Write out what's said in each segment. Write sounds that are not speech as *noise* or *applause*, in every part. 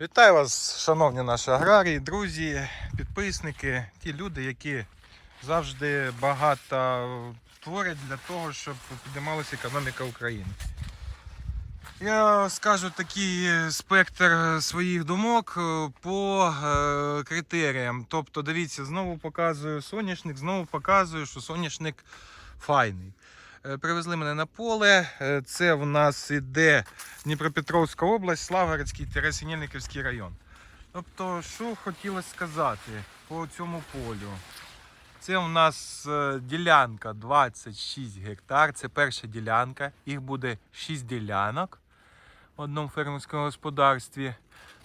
Вітаю вас, шановні наші аграрії, друзі, підписники, ті люди, які завжди багато творять для того, щоб піднімалася економіка України. Я скажу такий спектр своїх думок е, по е, критеріям. Тобто, дивіться, знову показую соняшник, знову показую, що соняшник файний. Е, Привезли мене на поле. Е, Це в нас іде Дніпропетровська область, Славгородський Тересинільниківський район. Тобто, що хотілося сказати по цьому полю? Це у нас е, ділянка 26 гектар. Це перша ділянка. Їх буде 6 ділянок в одному фермерському господарстві.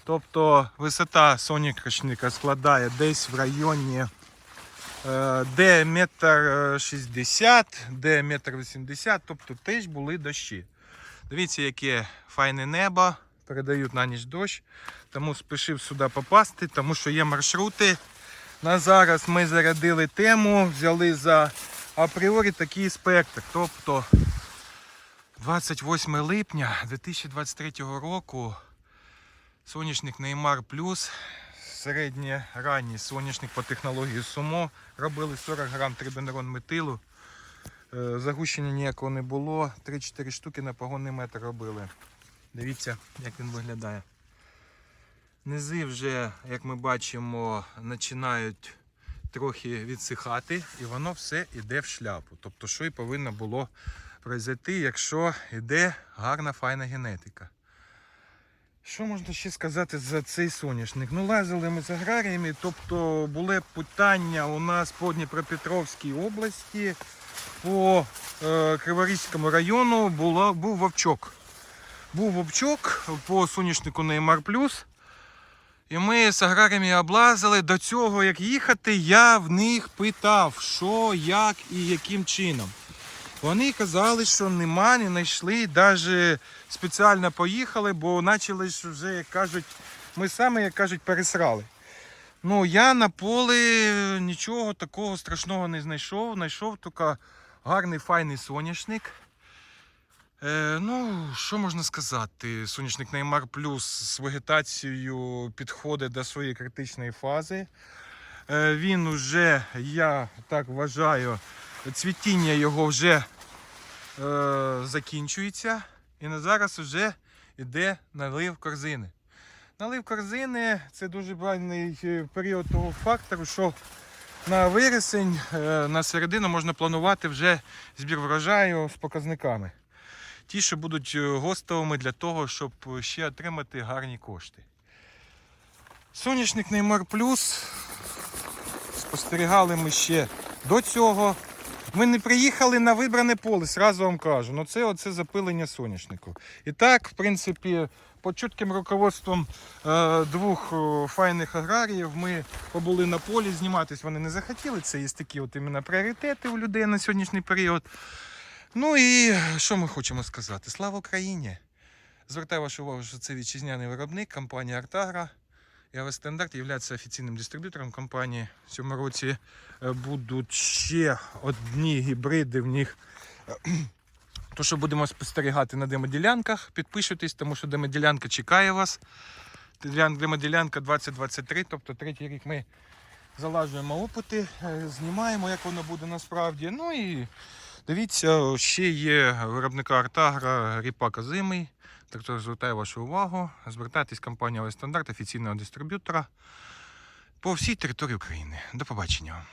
Тобто висота соняшника складає десь в районі де метр шістдесят, де метр вісімдесят, тобто теж були дощі. Дивіться, яке файне небо, передають на ніч дощ, тому спішив сюди попасти, тому що є маршрути. На зараз ми зарядили тему, взяли за апріорі такий спектр. Тобто 28 липня 2023 року соняшник Неймар Плюс, середнє ранній соняшник по технології Сумо. Робили 40 грам трибенерон метилу. Е, Загущення ніякого не було. 3-4 штуки на погонний метр робили. Дивіться, як він виглядає. Низи вже, як ми бачимо, починають трохи відсихати, і воно все йде в шляпу. Тобто, що і повинно було произойти, якщо йде гарна файна генетика. Що можна ще сказати за цей соняшник? Ну, лазили ми з аграріями, тобто були питання у нас по Дніпропетровській області, по е, Криворізькому району було, був вовчок. Був вовчок по соняшнику Неймар Плюс. І ми з аграріями облазили. До цього, як їхати, я в них питав, що, як і яким чином. Вони казали, що нема, не знайшли, навіть спеціально поїхали, бо почали вже, як кажуть, ми саме, як кажуть, пересрали. Ну, я на полі нічого такого страшного не знайшов. Знайшов тільки гарний файний соняшник. Е, ну, що можна сказати? Соняшник Неймар Плюс з вегетацією підходить до своєї критичної фази. Е, він уже, я так вважаю, цвітіння його вже е, закінчується. І на зараз вже йде налив корзини. Налив корзини це дуже правильний е, період того фактору, що на вересень, е, на середину можна планувати вже збір врожаю з показниками. Ті, що будуть е, гостовими для того, щоб ще отримати гарні кошти. Соняшник Неймар Плюс. Спостерігали ми ще до цього. Ми не приїхали на вибране поле, зразу вам кажу. Ну це оце запилення соняшнику. І так, в принципі, під чутким руководством е, двох е, файних аграріїв ми побули на полі, зніматись вони не захотіли. Це є такі от іменно пріоритети у людей на сьогоднішній період. Ну і що ми хочемо сказати? Слава Україні! Звертаю вашу увагу, що це вітчизняний виробник, компанія Артагра. ЯВ Стандарт є офіційним дистриб'ютором компанії. В цьому році е, будуть ще одні гібриди в них. *clears throat* То, що будемо спостерігати на демоділянках, підпишитесь, тому що демоділянка чекає вас. Демоділянка 2023, тобто третій рік ми залажуємо опити, е, знімаємо, як воно буде насправді. Ну і дивіться, ще є виробника Артагра Ріпака Зимий. Так звертає вашу увагу. Звертайтесь компанія «Стандарт» офіційного дистриб'ютора по всій території України. До побачення.